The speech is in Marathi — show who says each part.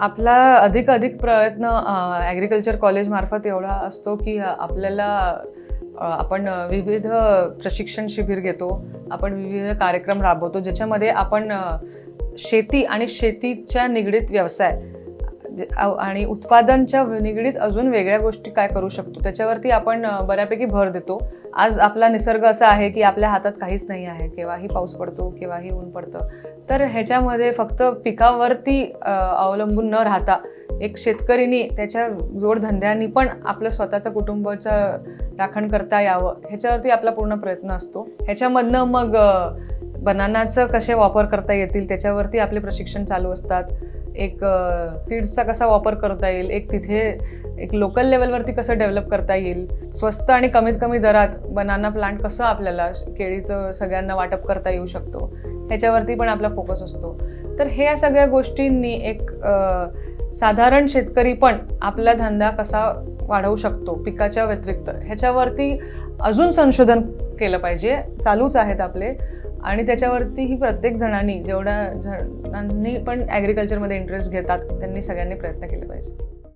Speaker 1: आपला अधिक अधिक प्रयत्न ॲग्रिकल्चर कॉलेजमार्फत एवढा असतो की आपल्याला आपण विविध प्रशिक्षण शिबिर घेतो आपण विविध कार्यक्रम राबवतो ज्याच्यामध्ये आपण शेती आणि शेतीच्या निगडीत व्यवसाय आणि उत्पादनच्या निगडीत अजून वेगळ्या गोष्टी काय करू शकतो? त्याच्यावरती आपण बऱ्यापैकी भर देतो. आज आपला निसर्ग असा आहे की आपल्या हातात काहीच नाही आहे. केव्हाही पाऊस पडतो केव्हाही ऊन पडतं. तर ह्याच्यामध्ये फक्त पिकावरती अवलंबून न राहता एक शेतकरीनी त्याच्या जोडधंद्यांनी पण आपलं स्वतःचं कुटुंबाचं राखण करता यावं ह्याच्यावरती आपला पूर्ण प्रयत्न असतो. ह्याच्यामधनं मग बनानाचं कसे वापर करता येतील त्याच्यावरती आपले प्रशिक्षण चालू असतात. एक सीड्सचा कसा वापर करता येईल एक तिथे एक लोकल लेवलवरती कसं डेव्हलप करता येईल स्वस्त आणि कमीत कमी दरात बनाना प्लांट कसं आपल्याला केळीचं सगळ्यांना वाटप करता येऊ शकतो ह्याच्यावरती पण आपला फोकस असतो. तर ह्या सगळ्या गोष्टींनी एक साधारण शेतकरी पण आपला धंदा कसा वाढवू शकतो पिकाच्या व्यतिरिक्त ह्याच्यावरती अजून संशोधन केलं पाहिजे चालूच आहेत आपले. आणि त्याच्यावरतीही प्रत्येक जणांनी जेवढ्या जणांनी पण ॲग्रिकल्चरमध्ये इंटरेस्ट घेतात त्यांनी सगळ्यांनी प्रयत्न केले पाहिजे.